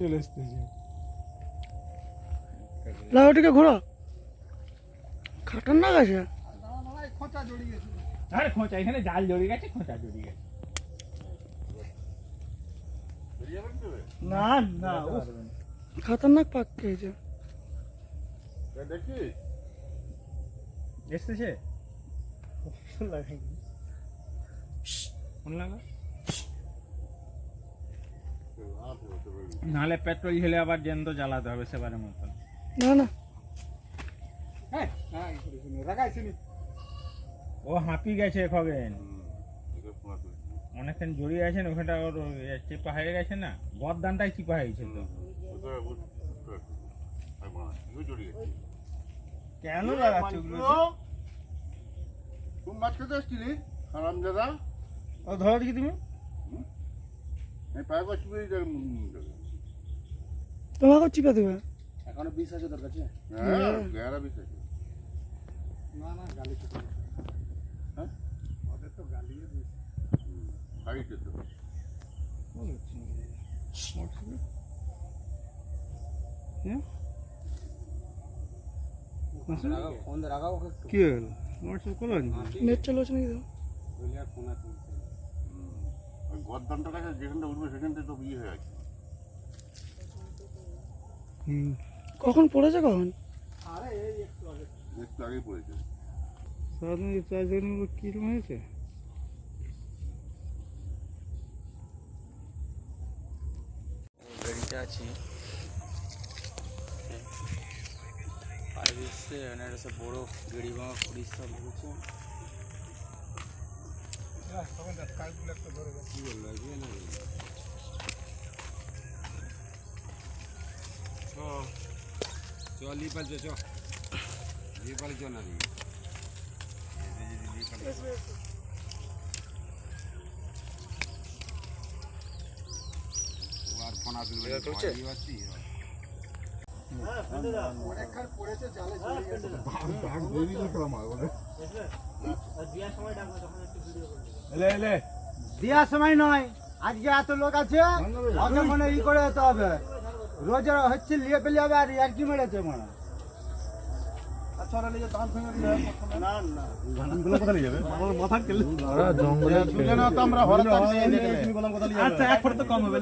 চলে লাউটিকে ঘোরা। খাটার না গেছে আরে খোঁচা এখানে জাল জড়িয়ে গেছে খোঁচা জড়িয়ে গেছে। না না উফ, পাক খেয়েছে দেখি এসতেছে ফোন লাগা নাহলে পেট্রোল ঢেলে আবার জ্যান্ত জ্বালাতে হবে সেবারের মতন। না না। ও হাঁপি গেছে খগেন। অনেকক্ষণ জড়িয়ে আছেন ওখানটা ওর চেপা হয়ে গেছে না? গরদানটাই চিপা হয়েছে তো। কেন লাগাচ্ছ তুমি মাছ খেতে এসছিলি হারাম দাদা ও ধরো দেখি তুমি। তোমাকে চিপে দেবে? এখনও বিষ আছে তোর কাছে? হ্যাঁ গেরা বিষ আছে। না না গালি হ্যাঁ? ওদের তো গালি হাইটে তো। ওকে একটু। কি হলো? হোয়াটসঅ্যাপ করো নেট চালাচ্ছে নাকি তো? ফোন আছে কাছে যেখানটা উঠবে সেখানটা তো ইয়ে হয়ে আছে। কখন পড়েছে কখন? আরে এই একটু আগে। একটু আগেই পড়েছে। সারাদিন চার্জ কীরকম হয়েছে? গাড়িতে আছি। আর একটা সব বড় গেড়ি ভাঙা পুলিশ সব লেগেছে লিপাল চ লিপাল চ না আর ফোন পাচ্ছি দেওয়ার সময় নয় আজকে এত লোক আছে অত মনে ই করে যেতে হবে রোজ হচ্ছে লিয়ে পেলে হবে আর আর কি মেরেছে মানে আচ্ছা এক তো কম হবে